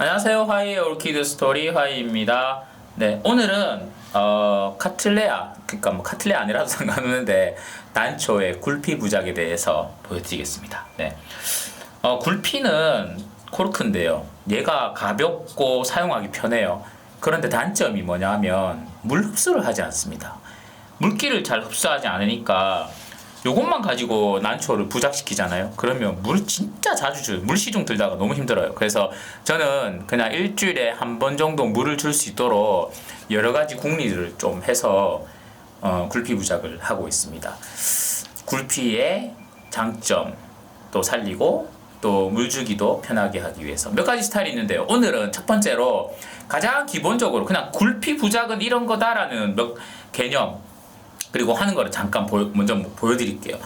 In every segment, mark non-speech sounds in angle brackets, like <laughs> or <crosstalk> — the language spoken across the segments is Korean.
안녕하세요. 화이의 올키드 스토리 화이입니다. 네, 오늘은 어, 카틀레아, 그러니까 뭐 카틀레아 아니라도 <laughs> 상관없는데 난초의 굴피 부작에 대해서 보여드리겠습니다. 네, 어, 굴피는 코르크인데요. 얘가 가볍고 사용하기 편해요. 그런데 단점이 뭐냐면 물 흡수를 하지 않습니다. 물기를 잘 흡수하지 않으니까 요것만 가지고 난초를 부작시키잖아요. 그러면 물 진짜 자주 줘요. 물 시중 들다가 너무 힘들어요. 그래서 저는 그냥 일주일에 한 번 정도 물을 줄 수 있도록 여러 가지 궁리를 좀 해서 어, 굴피 부작을 하고 있습니다. 굴피의 장점 또 살리고 또 물주기도 편하게 하기 위해서 몇 가지 스타일이 있는데요. 오늘은 첫 번째로 가장 기본적으로 그냥 굴피 부작은 이런 거다라는 몇 개념 그리고 하는 거를 잠깐 보여, 먼저 보여드릴게요.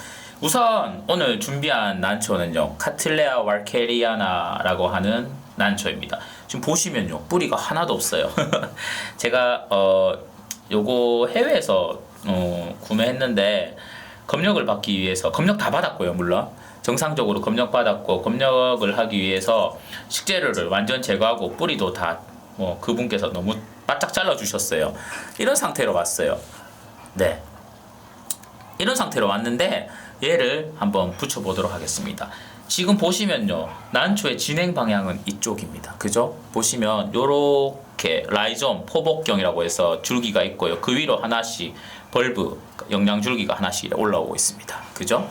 우선 오늘 준비한 난초는요 카틀레아 왈케리아나라고 하는 난초입니다. 지금 보시면요 뿌리가 하나도 없어요. <laughs> 제가 어 요거 해외에서 어, 구매했는데 검역을 받기 위해서 검역 다 받았고요 물론 정상적으로 검역 받았고 검역을 하기 위해서 식재료를 완전 제거하고 뿌리도 다 뭐 그분께서 너무 바짝 잘라 주셨어요. 이런 상태로 왔어요. 네. 이런 상태로 왔는데 얘를 한번 붙여보도록 하겠습니다. 지금 보시면요. 난초의 진행 방향은 이쪽입니다. 그죠? 보시면 요렇게 라이좀 포복경이라고 해서 줄기가 있고요. 그 위로 하나씩 벌브 영양 줄기가 하나씩 올라오고 있습니다. 그죠?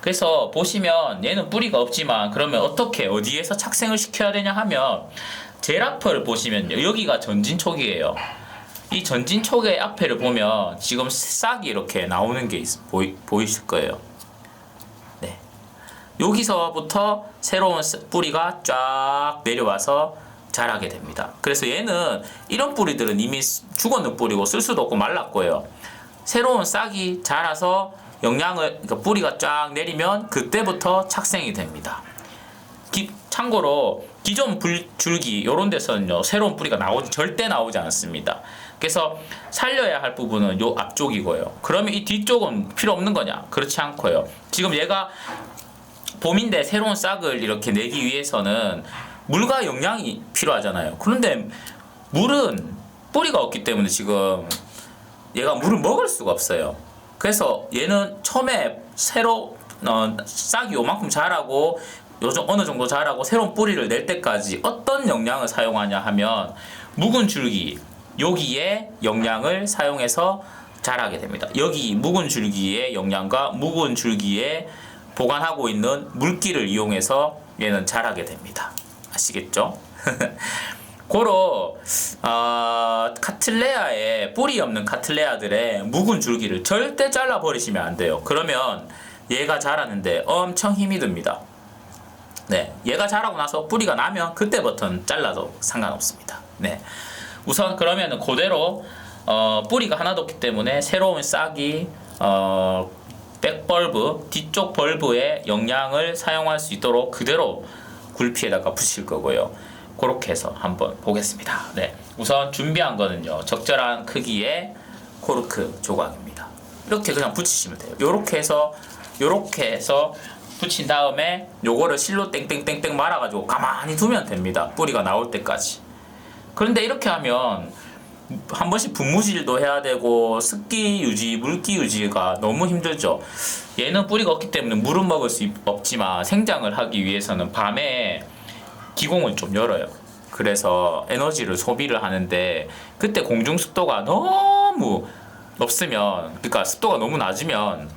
그래서 보시면 얘는 뿌리가 없지만 그러면 어떻게 어디에서 착생을 시켜야 되냐 하면 제라퍼를 보시면요. 여기가 전진촉이에요. 이 전진촉의 앞에를 보면 지금 싹이 이렇게 나오는 게 있, 보이, 보이실 거예요. 네. 여기서부터 새로운 스- 뿌리가 쫙 내려와서 자라게 됩니다. 그래서 얘는 이런 뿌리들은 이미 쓰- 죽었는 뿌리고 쓸 수도 없고 말랐고요. 새로운 싹이 자라서 영양을 그러니까 뿌리가 쫙 내리면 그때부터 착생이 됩니다. 기- 참고로 기존 불, 줄기 이런 데서는요 새로운 뿌리가 나오지 절대 나오지 않습니다. 그래서 살려야 할 부분은 요 앞쪽이고요. 그러면 이 뒤쪽은 필요 없는 거냐? 그렇지 않고요. 지금 얘가 봄인데 새로운 싹을 이렇게 내기 위해서는 물과 영양이 필요하잖아요. 그런데 물은 뿌리가 없기 때문에 지금 얘가 물을 먹을 수가 없어요. 그래서 얘는 처음에 새로 어, 싹이 요만큼 자라고 요즘 어느 정도 자라고 새로운 뿌리를 낼 때까지 어떤 영양을 사용하냐 하면 묵은 줄기 여기에 영양을 사용해서 자라게 됩니다. 여기 묵은 줄기의 영양과 묵은 줄기에 보관하고 있는 물기를 이용해서 얘는 자라게 됩니다. 아시겠죠? <laughs> 고로 어, 카틀레아의 뿌리 없는 카틀레아들의 묵은 줄기를 절대 잘라 버리시면 안 돼요. 그러면 얘가 자라는데 엄청 힘이 듭니다. 네, 얘가 자라고 나서 뿌리가 나면 그때부터는 잘라도 상관없습니다. 네, 우선 그러면은 그대로 어, 뿌리가 하나도 없기 때문에 새로운 싹이 어, 백벌브 뒤쪽 벌브의 영양을 사용할 수 있도록 그대로 굴피에다가 붙일 거고요. 그렇게 해서 한번 보겠습니다. 네, 우선 준비한 거는요 적절한 크기의 코르크 조각입니다. 이렇게 그냥 붙이시면 돼요. 이렇게 해서 이렇게 해서 붙인 다음에 요거를 실로 땡땡땡땡 말아가지고 가만히 두면 됩니다. 뿌리가 나올 때까지. 그런데 이렇게 하면 한 번씩 분무질도 해야 되고 습기 유지, 물기 유지가 너무 힘들죠. 얘는 뿌리가 없기 때문에 물은 먹을 수 있- 없지만 생장을 하기 위해서는 밤에 기공을 좀 열어요. 그래서 에너지를 소비를 하는데 그때 공중 습도가 너무 없으면 그러니까 습도가 너무 낮으면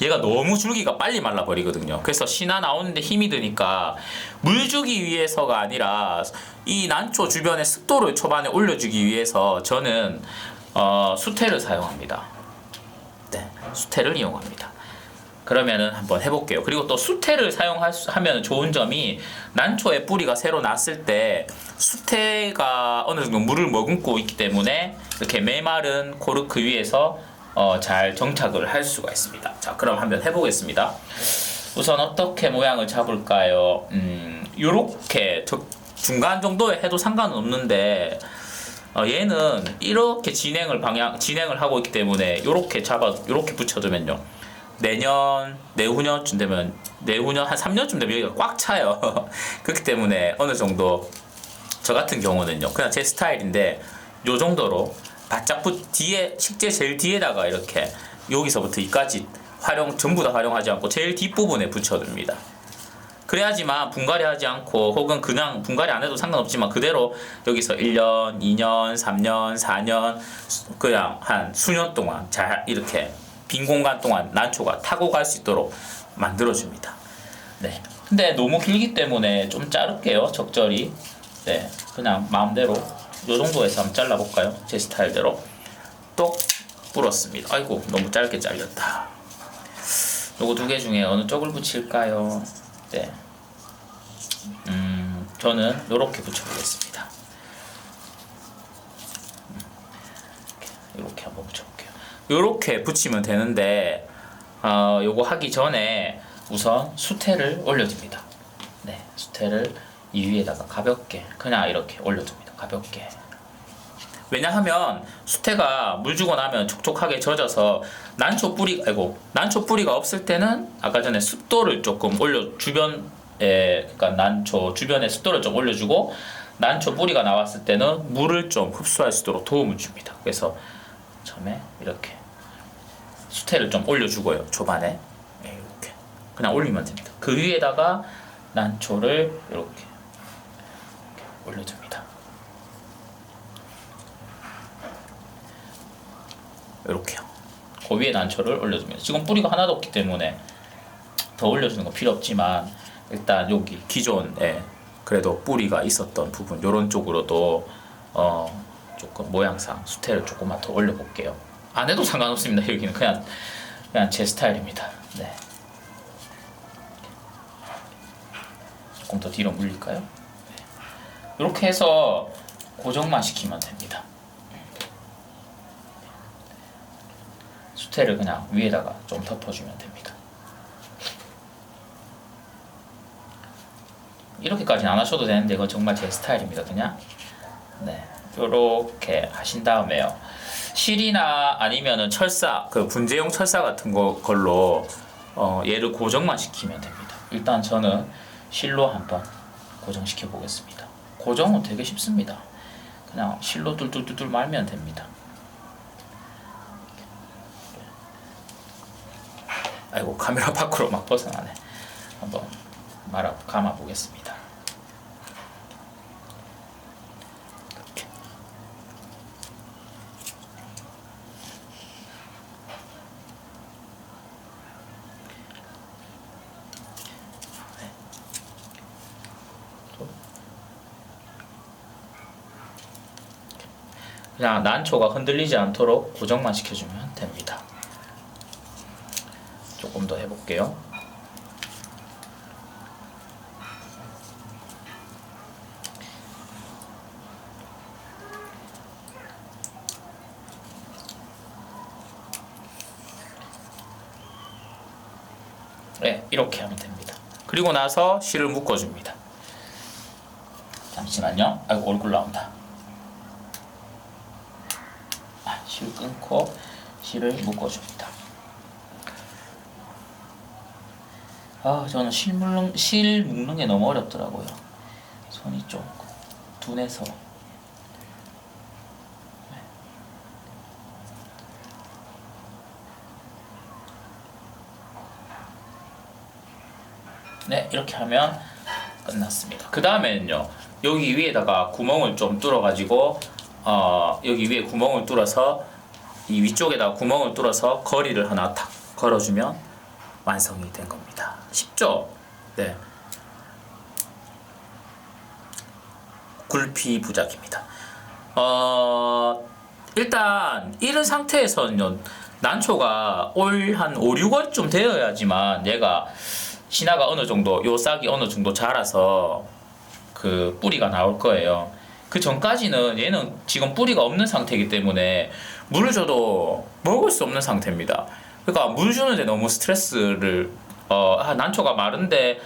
얘가 너무 줄기가 빨리 말라버리거든요. 그래서 신화 나오는데 힘이 드니까 물 주기 위해서가 아니라 이 난초 주변의 습도를 초반에 올려주기 위해서 저는 어, 수태를 사용합니다. 네, 수태를 이용합니다. 그러면은 한번 해볼게요. 그리고 또 수태를 사용하면 좋은 점이 난초의 뿌리가 새로 났을 때 수태가 어느 정도 물을 머금고 있기 때문에 이렇게 메마른 코르크 위에서 어, 잘 정착을 할 수가 있습니다. 자, 그럼 한번 해보겠습니다. 우선 어떻게 모양을 잡을까요? 음, 요렇게 적- 중간 정도에 해도 상관은 없는데 어, 얘는 이렇게 진행을 방향 진행을 하고 있기 때문에 요렇게 잡아 요렇게 붙여두면요. 내년 내후년쯤 되면 내후년 한 3년쯤 되면 여기가 꽉 차요. <laughs> 그렇기 때문에 어느 정도 저 같은 경우는요. 그냥 제 스타일인데 요 정도로 바짝 붙 뒤에 식재 제일 뒤에다가 이렇게 여기서부터 이까지 활용 전부 다 활용하지 않고 제일 뒷부분에 붙여둡니다. 그래야지만 분갈이 하지 않고 혹은 그냥 분갈이 안 해도 상관없지만 그대로 여기서 1년, 2년, 3년, 4년 그냥 한 수년 동안 잘 이렇게 빈 공간 동안 난초가 타고 갈 수 있도록 만들어줍니다. 네. 근데 너무 길기 때문에 좀 자를게요. 적절히. 네. 그냥 마음대로 요 정도에서 한번 잘라볼까요? 제 스타일대로. 똑 불었습니다. 아이고 너무 짧게 잘렸다. 요거 두 개 중에 어느 쪽을 붙일까요? 네. 음, 저는 요렇게 붙여보겠습니다. 음, 이렇게, 한번 붙여볼게요. 요렇게 붙이면 되는데, 어, 요거 하기 전에 우선 수태를 올려줍니다. 네, 수태를 이 위에다가 가볍게, 그냥 이렇게 올려줍니다. 가볍게. 왜냐하면 수태가 물 주고 나면 촉촉하게 젖어서 난초 뿌리 아이고 난초 뿌리가 없을 때는 아까 전에 습도를 조금 올려 주변에 그러니까 난초 주변에 습도를 좀 올려주고 난초 뿌리가 나왔을 때는 물을 좀 흡수할 수 있도록 도움을 줍니다. 그래서 처음에 이렇게 수태를 좀 올려주고요 초반에 네, 이렇게 그냥 올리면 됩니다. 그 위에다가 난초를 이렇게 올려줍니다. 이렇게요. 그 위에 난초를 올려줍니다. 지금 뿌리가 하나도 없기 때문에 더 올려주는 거 필요 없지만 일단 여기 기존에 그래도 뿌리가 있었던 부분 이런 쪽으로도 어 조금 모양상 수태를 조금만 더 올려볼게요. 안 해도 상관없습니다. 여기는 그냥 그냥 제 스타일입니다. 네. 조금 더 뒤로 물릴까요? 네. 이렇게 해서 고정만 시키면 됩니다. 수태를 그냥 위에다가 좀 덮어주면 됩니다. 이렇게까지는 안 하셔도 되는데 이건 정말 제 스타일입니다. 그냥 네 이렇게 하신 다음에요. 실이나 아니면은 철사 그 분재용 철사 같은 거 걸로 어, 얘를 고정만 시키면 됩니다. 일단 저는 실로 한번 고정시켜 보겠습니다. 고정은 되게 쉽습니다. 그냥 실로 뚫뚫뚫뚫 말면 됩니다. 아이고 카메라 밖으로 막 벗어나네. 한번 말아 감아 보겠습니다. 그냥 난초가 흔들리지 않도록 고정만 시켜주면 됩니다. 조금 더 해볼게요. 네, 이렇게 하면 됩니다. 그리고 나서 실을 묶어줍니다. 잠시만요. 아이고 얼굴 나온다. 아, 실 끊고 실을 묶어줍니다. 아 저는 실 묶는 실 묶는 게 너무 어렵더라고요. 손이 좀 둔해서. 네 이렇게 하면 끝났습니다. 그 다음에는요 여기 위에다가 구멍을 좀 뚫어가지고 어 여기 위에 구멍을 뚫어서 이 위쪽에다 구멍을 뚫어서 거리를 하나 탁 걸어주면 완성이 된 겁니다. 쉽죠? 네. 굴피 부작입니다. 어, 일단 이런 상태에서는요, 난초가 올 한 5, 6월쯤 되어야지만 얘가 신화가 어느 정도, 요 싹이 어느 정도 자라서 그 뿌리가 나올 거예요. 그 전까지는 얘는 지금 뿌리가 없는 상태이기 때문에 물을 줘도 먹을 수 없는 상태입니다. 그러니까 물 주는데 너무 스트레스를 어 아, 난초가 마른데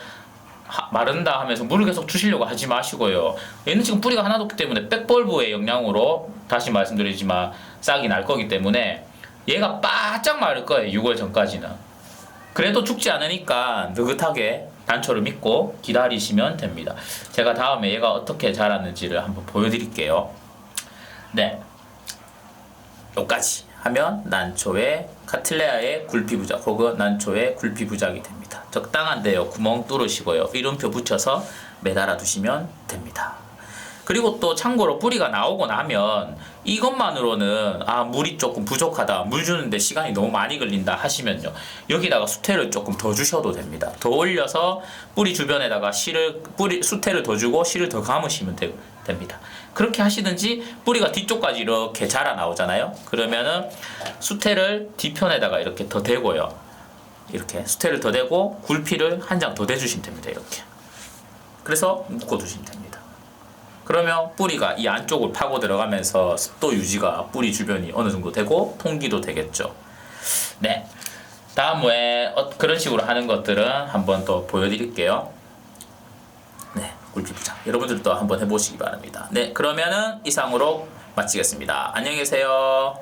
하- 마른다 하면서 물을 계속 주시려고 하지 마시고요. 얘는 지금 뿌리가 하나도 없기 때문에 백벌브의 영향으로 다시 말씀드리지만 싹이 날 거기 때문에 얘가 바짝 마를 거예요. 6월 전까지는. 그래도 죽지 않으니까 느긋하게 단초를 믿고 기다리시면 됩니다. 제가 다음에 얘가 어떻게 자랐는지를 한번 보여드릴게요. 네. 여기까지 하면 난초의 카틀레아의 굴피 부작 혹은 난초의 굴피 부작이 됩니다. 적당한데요. 구멍 뚫으시고요. 이름표 붙여서 매달아 두시면 됩니다. 그리고 또 참고로 뿌리가 나오고 나면 이것만으로는 아 물이 조금 부족하다 물 주는데 시간이 너무 많이 걸린다 하시면요 여기다가 수태를 조금 더 주셔도 됩니다 더 올려서 뿌리 주변에다가 실을 뿌리 수태를 더 주고 실을 더 감으시면 되, 됩니다 그렇게 하시든지 뿌리가 뒤쪽까지 이렇게 자라 나오잖아요 그러면은 수태를 뒤편에다가 이렇게 더 대고요 이렇게 수태를 더 대고 굴피를 한 장 더 대주시면 됩니다 이렇게 그래서 묶어 두시면 됩니다 그러면 뿌리가 이 안쪽을 파고 들어가면서 습도 유지가 뿌리 주변이 어느 정도 되고 통기도 되겠죠. 네. 다음에 어, 그런 식으로 하는 것들은 한번 또 보여드릴게요. 네, 꿀피부장. 여러분들도 한번 해보시기 바랍니다. 네, 그러면은 이상으로 마치겠습니다. 안녕히 계세요.